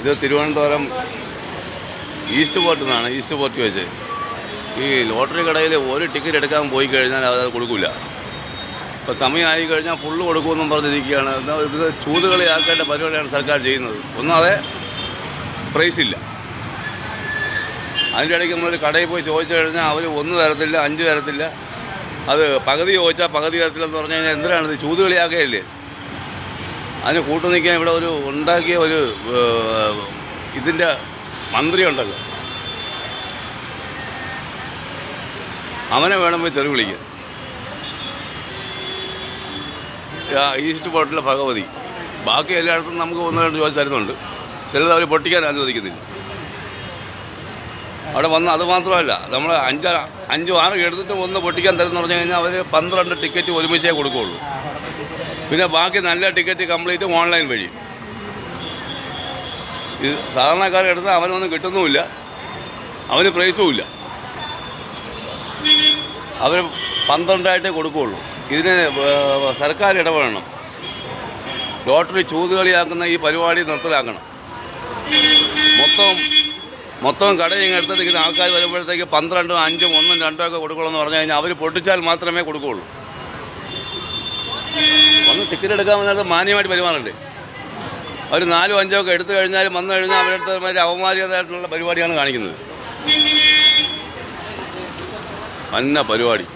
ഇത് തിരുവനന്തപുരം ഈസ്റ്റ് പോർട്ടിൽ നിന്നാണ് ഈസ്റ്റ് പോർട്ട് വെച്ച്. ഈ ലോട്ടറി കടയിൽ ഒരു ടിക്കറ്റ് എടുക്കാൻ പോയി കഴിഞ്ഞാൽ അത് കൊടുക്കില്ല ഇപ്പോൾ സമയമായി കഴിഞ്ഞാൽ ഫുള്ള് കൊടുക്കുമെന്നും പറഞ്ഞിരിക്കുകയാണ്. ഇത് ചൂതുകളിയാക്കേണ്ട പരിപാടിയാണ് സർക്കാർ ചെയ്യുന്നത്. ഒന്നാതെ പ്രൈസ് ഇല്ല. അതിന്റെ ഇടയ്ക്ക് നമ്മളൊരു കടയിൽ പോയി ചോദിച്ചു കഴിഞ്ഞാൽ അവർ ഒന്ന് തരത്തില്ല അഞ്ച് തരത്തില്ല. അത് പകുതി ചോദിച്ചാൽ പകുതി തരത്തില്ലെന്ന് പറഞ്ഞു കഴിഞ്ഞാൽ എന്തിനാണ് ഇത് ചൂതുകളിയാക്കുകയല്ലേ? അതിന് കൂട്ടു നിൽക്കാൻ ഇവിടെ ഒരു ഉണ്ടാക്കിയ ഒരു ഇതിന്റെ മന്ത്രി ഉണ്ടല്ലോ അവനെ വേണം പോയി തെറി വിളിക്കാൻ. ഈസ്റ്റ് പോർട്ടിലെ ഭഗവതി. ബാക്കി എല്ലായിടത്തും നമുക്ക് ഒന്ന് രണ്ട് ചോദിച്ചു തരുന്നുണ്ട്. ചിലത് അവർ പൊട്ടിക്കാൻ അനുവദിക്കുന്നില്ല അവിടെ വന്ന് അത് മാത്രമല്ല നമ്മൾ അഞ്ച് അഞ്ചും ആറ് എടുത്തിട്ട് ഒന്ന് പൊട്ടിക്കാൻ തരുമെന്ന് പറഞ്ഞു കഴിഞ്ഞാൽ അവർ പന്ത്രണ്ട് ടിക്കറ്റ് ഒരുമിച്ചേ കൊടുക്കുകയുള്ളൂ പിന്നെ ബാക്കി നല്ല ടിക്കറ്റ് കംപ്ലീറ്റ് ഓൺലൈൻ വഴി. ഇത് സാധാരണക്കാരെടുത്ത് അവനൊന്നും കിട്ടുന്നുമില്ല. അവന് പ്രൈസും ഇല്ല അവർ പന്ത്രണ്ടായിട്ടേ കൊടുക്കുകയുള്ളൂ. ഇതിന് സർക്കാർ ഇടപെടണം. ലോട്ടറി ചൂതുകളിയാക്കുന്ന ഈ പരിപാടി നിർത്തലാക്കണം. മൊത്തം മൊത്തം കടയും എടുത്തിട്ട് ഇങ്ങനെ ആൾക്കാർ വരുമ്പോഴത്തേക്ക് പന്ത്രണ്ടും അഞ്ചും ഒന്നും രണ്ടും ഒക്കെ കൊടുക്കുള്ളൂ പറഞ്ഞു കഴിഞ്ഞാൽ അവർ പൊട്ടിച്ചാൽ മാത്രമേ കൊടുക്കുകയുള്ളൂ. വന്ന് ടിക്കറ്റ് എടുക്കാൻ വന്നിടത്ത് മാന്യമായിട്ട് പെരുമാറണ്ടേ? അവർ നാലും അഞ്ചോ ഒക്കെ എടുത്തു കഴിഞ്ഞാലും വന്നു കഴിഞ്ഞാൽ അവരുടെ അടുത്ത് അപമാനികതയായിട്ടുള്ള പരിപാടിയാണ് കാണിക്കുന്നത്. അന്ന പരിപാടി.